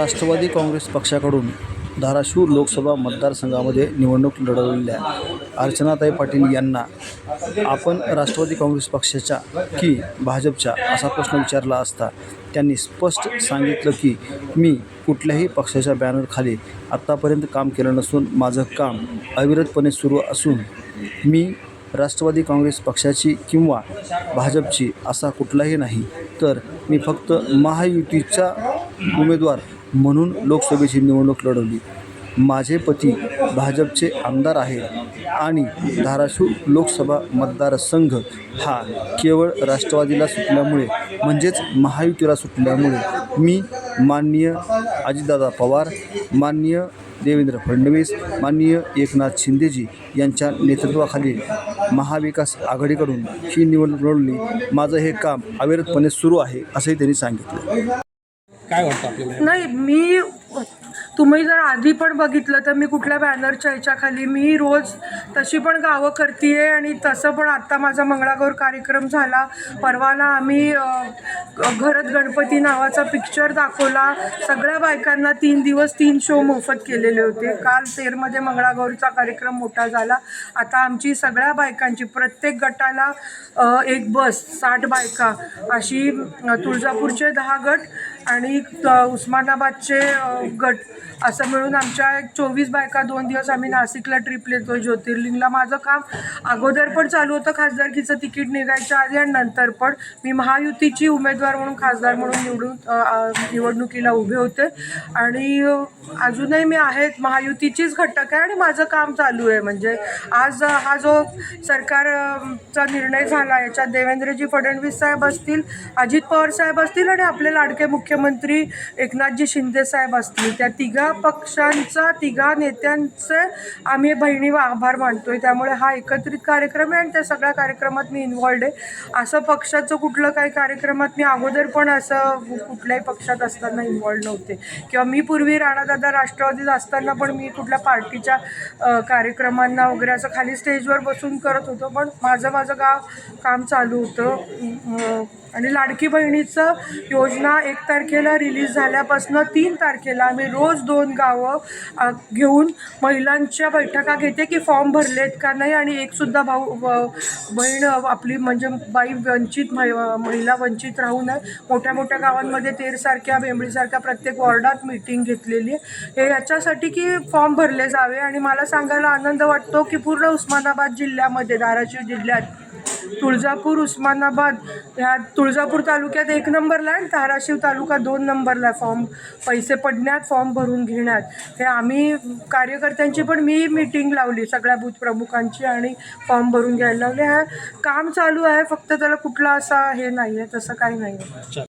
राष्ट्रवादी काँग्रेस पक्षाकडून धाराशिव लोकसभा मतदारसंघामध्ये निवडणूक लढवलेल्या अर्चनाताई पाटील यांना आपण राष्ट्रवादी काँग्रेस पक्षाच्या की भाजपच्या असा प्रश्न विचारला असता त्यांनी स्पष्ट सांगितलं की मी कुठल्याही पक्षाच्या बॅनरखाली आत्तापर्यंत काम केलं नसून माझं काम अविरतपणे सुरू असून मी राष्ट्रवादी काँग्रेस पक्षाची किंवा भाजपची असा कुठलाही नाही तर मी फक्त महायुतीचा उमेदवार म्हणून लोकसभेची निवडणूक लढवली. माझे पती भाजपचे आमदार आहेत आणि धाराशिव लोकसभा मतदारसंघ हा केवळ राष्ट्रवादीला सुटल्यामुळे म्हणजेच महायुतीला सुटल्यामुळे मी माननीय अजितदादा पवार माननीय देवेंद्र फडणवीस माननीय एकनाथ शिंदेजी यांच्या नेतृत्वाखाली महाविकास आघाडीकडून ही निवडणूक लढवली. माझं हे काम अविरतपणे सुरू आहे असंही त्यांनी सांगितलं. काय वाटतं आपल्याला? नाही मी तुम्ही जर आधी पण बघितलं तर मी कुठल्या बॅनरच्या ह्याच्याखाली मी रोज तशी पण गावं करते आणि तसं पण आत्ता माझा मंगळागौर कार्यक्रम झाला. परवाला आम्ही घरत गणपती नावाचा पिक्चर दाखवला. सगळ्या बायकांना तीन दिवस तीन शो मोफत केलेले होते. काल तेरमध्ये मंगळागौरचा कार्यक्रम मोठा झाला. आता आमची सगळ्या बायकांची प्रत्येक गटाला एक बस साठ बायका अशी तुळजापूरचे दहा गट आणि त- उस्मानाबादचे गट असं मिळून आमच्या एक चोवीस बायका दोन दिवस आम्ही नाशिकला ट्रिप येतो ज्योतिर्लिंगला. माझं काम अगोदर पण चालू होतं खासदारकीचं तिकीट निघायच्या आधी आणि नंतर पण मी महायुतीची उमेदवार म्हणून खासदार म्हणून निवडून निवडणुकीला उभे होते. आणि अजूनही मी आहेत. महायुतीचीच घटक आहे आणि माझं काम चालू आहे. म्हणजे आज हा जो सरकारचा निर्णय झाला याच्यात देवेंद्रजी फडणवीस साहेब असतील अजित पवार साहेब असतील आणि आपले लाडके मुख्यमंत्री मुख्यमंत्री एकनाथजी शिंदे साहेब असतील. त्या तिघा पक्षांचा तिघा नेत्यांचे आम्ही बहिणी व आभार मानतोय. त्यामुळे हा एकत्रित कार्यक्रम आहे आणि त्या सगळ्या कार्यक्रमात मी इन्वॉल्ड आहे. असं पक्षाचं कुठलं काही कार्यक्रमात मी अगोदर पण असं कुठल्याही पक्षात असताना इन्वॉल्ड नव्हते. किंवा मी पूर्वी राणादादा राष्ट्रवादीत असताना पण मी कुठल्या पार्टीच्या कार्यक्रमांना वगैरे असं खाली स्टेजवर बसून करत होतो. पण माझं माझं गाव काम चालू होतं. आणि लाडकी बहिणीचं योजना एक तारखेला रिलीज झाल्यापासून तीन तारखेला आम्ही रोज दोन गावं घेऊन महिलांच्या बैठका घेते की फॉर्म भरलेत का नाही आणि एकसुद्धा भाऊ व- बहीण आपली म्हणजे बाई वंचित महिला वंचित राहू नये. मोठ्या मोठ्या गावांमध्ये तेरसारख्या बेंबळीसारख्या प्रत्येक वॉर्डात मीटिंग घेतलेली आहे. हे याच्यासाठी की फॉर्म भरले जावे आणि मला सांगायला आनंद वाटतो की पूर्ण उस्मानाबाद जिल्ह्यामध्ये धाराशिव जिल्ह्यात तुळजापूर उस्मानाबाद. ह्या तुळजापूर तालुक्यात एक नंबरला आहे आणि धाराशिव तालुका दोन नंबरला आहे फॉर्म. पैसे पडण्यात फॉर्म भरून घेण्यात. हे आम्ही कार्यकर्त्यांची पण मी मीटिंग लावली सगळ्या बूथ प्रमुखांची आणि फॉर्म भरून घ्यायला लावले. हा काम चालू आहे फक्त त्याला कुठला असा हे नाही आहे तसं काही नाही आहे